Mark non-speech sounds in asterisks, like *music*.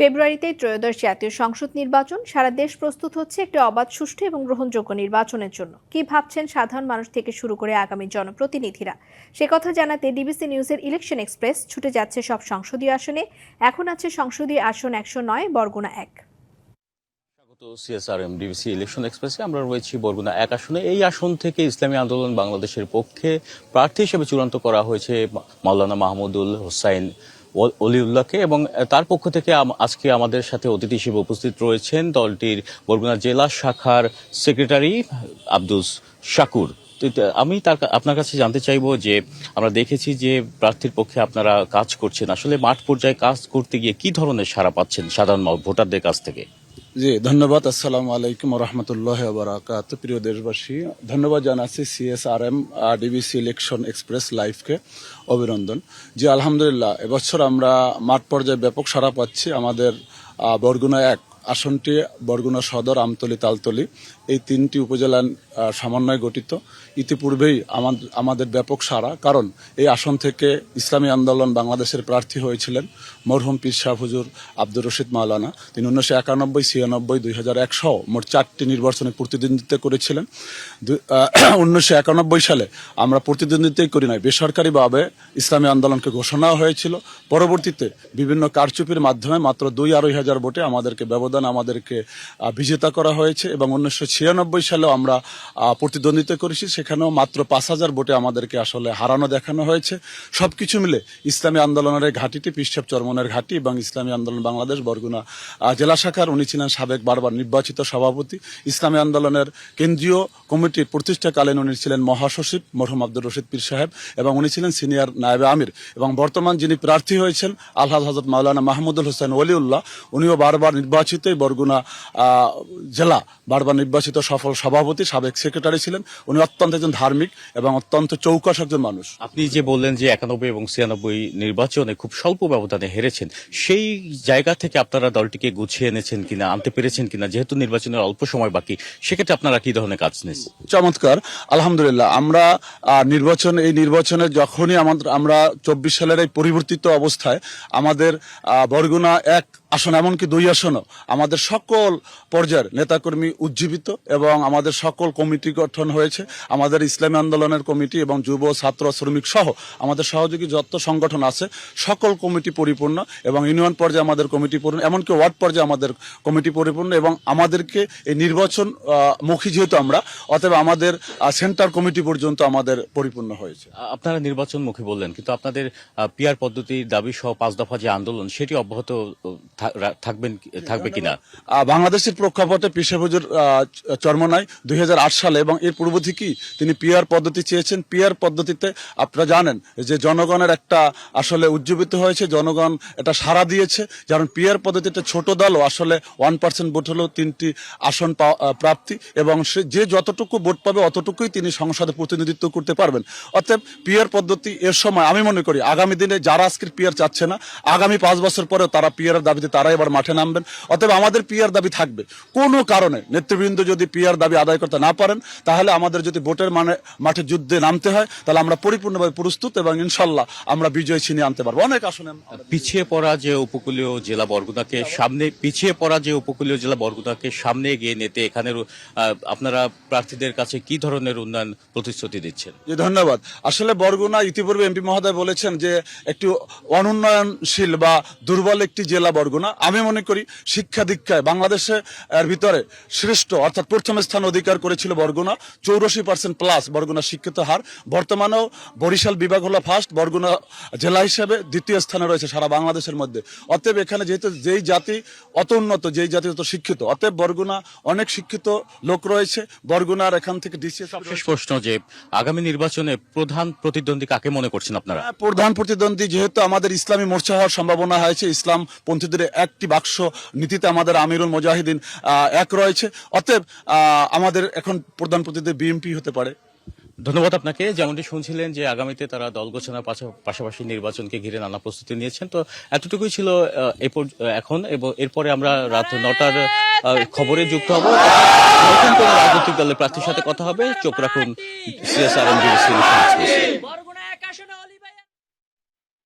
ফেব্রুয়ারিতে ত্রয়োদশ জাতীয় সংসদ নির্বাচন। সারা দেশ প্রস্তুত হচ্ছে একটি অবাধ, সুষ্ঠু এবং গ্রহণযোগ্য নির্বাচনের জন্য। কি ভাবছেন সাধারণ মানুষ থেকে শুরু করে আগামী জনপ্রতিনিধিরা? সে কথা জানাতে ডিবিসি নিউজের ইলেকশন এক্সপ্রেস ছুটে যাচ্ছে সব সংসদীয় আসনে। এখন আছে সংসদীয় আসন একশো নয়, বরগুনা এক। স্বাগত সিএসআরএম, ডিবিসি ইলেকশন এক্সপ্রেসে। আমরা রয়েছি বরগুনা এক আসনে। এই আসন থেকে ইসলামী আন্দোলন বাংলাদেশের পক্ষে প্রার্থী হিসেবে চূড়ান্ত করা হয়েছে মাওলানা মাহমুদুল হোসাইন। অলিউল্লাহকে এবং তার পক্ষ থেকে আজকে আমাদের সাথে অতিথি হিসেবে উপস্থিত রয়েছেন দলটির বরগুনা জেলা শাখার সেক্রেটারি আব্দুস শাকুর। আমি তার আপনার কাছে জানতে চাইব যে, আমরা দেখেছি যে প্রার্থীর পক্ষে আপনারা কাজ করছেন। আসলে মাঠ পর্যায়ে কাজ করতে গিয়ে কি ধরনের সাড়া পাচ্ছেন সাধারণ ভোটারদের কাছ থেকে? জি, ধন্যবাদ, আসসালামু আলাইকুম রহমতুল্লাহ বারাকাত। প্রিয় দেশবাসী, ধন্যবাদ জানাচ্ছি সিএসআরএম ডিবিসি ইলেকশন এক্সপ্রেস লাইফকে অভিনন্দন। জি, আলহামদুলিল্লাহ, এবছর আমরা মাঠ পর্যায়ে ব্যাপক সাড়া পাচ্ছি আমাদের বরগুনা এক আসনটি বরগুনা সদর আমতলি তালতলি। এই তিনটি উপজেলা আহ, সমন্বয়ে গঠিত। ইতিপূর্বেই আমাদ- আমাদের ব্যাপক সারা কারণ এই আসন থেকে ইসলামী আন্দোলন বাংলাদেশের প্রার্থী হয়েছিলেন মরহুম পীর শাহ হুজুর আব্দুর রশিদ মাওলানা। তিনি উনিশশো একানব্বই ছিয়ানব্বই দুই হাজার এক সহ মোট চারটি নির্বাচনে প্রতিদ্বন্দ্বিত্ব করেছিলেন। *clears throat* উনিশশো একানব্বই সালে আমরা প্রতিদ্বন্দ্বিতাই করি নাই। বেসরকারিভাবে ইসলামী আন্দোলনকে ঘোষণা হয়েছিল। পরবর্তীতে বিভিন্ন কারচুপির মাধ্যমে মাত্র দুই আড়াই হাজার ভোটে আমাদেরকে ব্যবধান আমাদেরকে বিজেতা করা হয়েছে এবং উনিশশো ছিয়ানব্বই সালেও আমরা প্রতিদ্বন্দ্বিতা করেছি। সেখানেও মাত্র পাঁচ হাজার ভোটে আমাদেরকে আসলে হারানো দেখানো হয়েছে। সবকিছু মিলে ইসলামী আন্দোলনের ঘাঁটিটি পিসছেপ চরমনের ঘাঁটি এবং ইসলামী আন্দোলন বাংলাদেশ, বরগুনা জেলা শাখার উনি ছিলেন সাবেক বারবার নির্বাচিত সভাপতি। ইসলামী আন্দোলনের কেন্দ্রীয় কমিটির প্রতিষ্ঠাকালীন উনি ছিলেন মহাসচিব মরহুম আব্দুর রশিদ পীর সাহেব এবং উনি ছিলেন সিনিয়র নায়েবে আমির এবং বর্তমান যিনি প্রার্থী হয়েছেন আলহাজ হজরত মাওলানা মাহমুদুল হোসেন ওলিউল্লাহ, উনিও বারবার নির্বাচিত এই বরগুনা জেলা বারবার নির্বাচিত সফল সভাপতি সাবেক সেক্রেটারি ছিলেন। উনি অত্যন্ত একজন ধার্মিক এবং অত্যন্ত চৌকস একজন মানুষ। আপনি যে বললেন যে একানব্বই এবং ছিয়ানব্বই নির্বাচনে খুব স্বল্প ব্যবধানে হেরেছেন সেই জায়গা থেকে আপনারা দলটিকে গুছিয়ে এনেছেন কিনা আনতে পেরেছেন কিনা যেহেতু নির্বাচনের অল্প সময় বাকি সেক্ষেত্রে আপনারা কি ধরনের কাজ নিয়েছেন? চমৎকার। আলহামদুলিল্লাহ আমরা আহ, নির্বাচন এই নির্বাচনে যখনই আমাদের আমরা চব্বিশ সালের এই পরিবর্তিত অবস্থায় আমাদের আহ, বরগুনা এক আসন এমনকি দুই আসনও আমাদের সকল পর্যায়ের নেতাকর্মী উজ্জীবিত এবং আমাদের সকল কমিটি গঠন হয়েছে। আমাদের ইসলামী আন্দোলনের কমিটি এবং যুব, ছাত্র, শ্রমিক সহ আমাদের সহযোগী যত সংগঠন আছে, সকল কমিটি পরিপূর্ণ এবং ইউনিয়ন পর্যায়ে আমাদের কমিটি পরিপূর্ণ, এমনকি ওয়ার্ড পর্যায়ে আমাদের কমিটি পরিপূর্ণ এবং আমাদেরকে এই নির্বাচন মুখী যেহেতু আমরা, অতএব আমাদের সেন্টার কমিটি পর্যন্ত আমাদের পরিপূর্ণ হয়েছে। আপনারা নির্বাচন মুখী বললেন, কিন্তু আপনাদের পিয়ার পদ্ধতির দাবি সহ পাঁচ দফা যে আন্দোলন, সেটি অব্যাহত থাকবেন থাকবে কিনা? বাংলাদেশের প্রেক্ষাপটে পেশাবুজুর চর্মনাই দুই সালে এবং এর পূর্ব থেকেই তিনি পিয়ার পদ্ধতি চেয়েছেন। পিয়ার পদ্ধতিতে আপনারা জানেন যে জনগণের একটা আসলে উজ্জীবিত হয়েছে। জনগণ এটা সাড়া দিয়েছে। কারণ পিয়ার পদ্ধতিতে ছোট দলও আসলে ওয়ান পার্সেন্ট ভোট হলেও তিনটি আসন প্রাপ্তি এবং সে যে যতটুকু ভোট পাবে অতটুকুই তিনি সংসদে প্রতিনিধিত্ব করতে পারবেন। অতএব পিয়ার পদ্ধতি এর সময় আমি মনে করি আগামী দিনে যারা আজকের পিয়ার চাচ্ছে না, আগামী পাঁচ বছর পরেও তারা পিয়ারের দাবিতে তারা এবার মাঠে নামবেন। অতএব আমাদের পিয়ার দাবি থাকবে। কোনো কারণে নেতৃবৃন্দ যদি পিয়ার দাবি আদায় করতে না পারেন তাহলে আমাদের যদি ভোটের মানে মাঠে যুদ্ধে নামতে হয় তাহলে আমরা পরিপূর্ণভাবে প্রস্তুত এবং ইনশাল্লাহ আমরা বিজয় ছিনিয়ে আনতে পারব। অনেক আসনে পিছিয়ে পড়া যে উপকূলীয় জেলা বরগুনাকে সামনে পিছিয়ে পড়া যে উপকূলীয় জেলা বরগুনাকে সামনে এগিয়ে নিতে এখানে আপনারা প্রার্থীদের কাছে কি ধরনের উন্নয়ন প্রতিশ্রুতি দিচ্ছেন? জি ধন্যবাদ। আসলে বরগুনা ইতিপূর্বে এমপি মহোদয় বলেছেন যে একটি অনুন্নয়নশীল বা দুর্বল একটি জেলা বরগুনা। আমি মনে করি শিক্ষা দীক্ষায় বাংলাদেশে এর ভিতরে শ্রেষ্ঠ অর্থাৎ প্রথম স্থান অধিকার করেছিল বরগুনা চৌরাশি পার্সেন্ট প্লাস বরগুনা শিক্ষিত হার। বর্তমানেও বরিশাল বিভাগ হলো ফার্স্ট বরগুনা জেলা হিসেবে দ্বিতীয় স্থানে রয়েছে সারা বাংলাদেশের মধ্যে। অতএব এখানে যেহেতু যেই জাতি অত উন্নত যেই জাতি অত শিক্ষিত অতএব বরগুনা অনেক শিক্ষিত লোক রয়েছে। বরগুনার এখান থেকে ডিসিএস শেষ প্রশ্ন যে আগামী নির্বাচনে প্রধান প্রতিদ্বন্দ্বী কাকে মনে করছেন আপনারা? হ্যাঁ, প্রধান প্রতিদ্বন্দ্বী যেহেতু আমাদের ইসলামী মোর্চা হওয়ার সম্ভাবনা হয়েছে ইসলাম পন্থীদের একটি বাক্স নীতিতে আমাদের আমিরুল মুজাহিদিন এক রয়েছে। অতএব আমাদের এখন প্রধান প্রতিদ্বন্দ্বী বিএনপি হতে পারে। ধন্যবাদ আপনাকে। যেমনটি শুনছিলেন যে আগামীতে তারা দল গোছানোর পাশাপাশি নির্বাচনকে ঘিরে নানা প্রস্তুতি নিয়েছেন। তো এতটুকুই ছিল এখন এবং এরপরে আমরা রাত নটার খবরে যুক্ত হব। নতুন কোন রাজনৈতিক দলের প্রার্থীর সাথে কথা হবে। চোখ রাখুন সিএসআর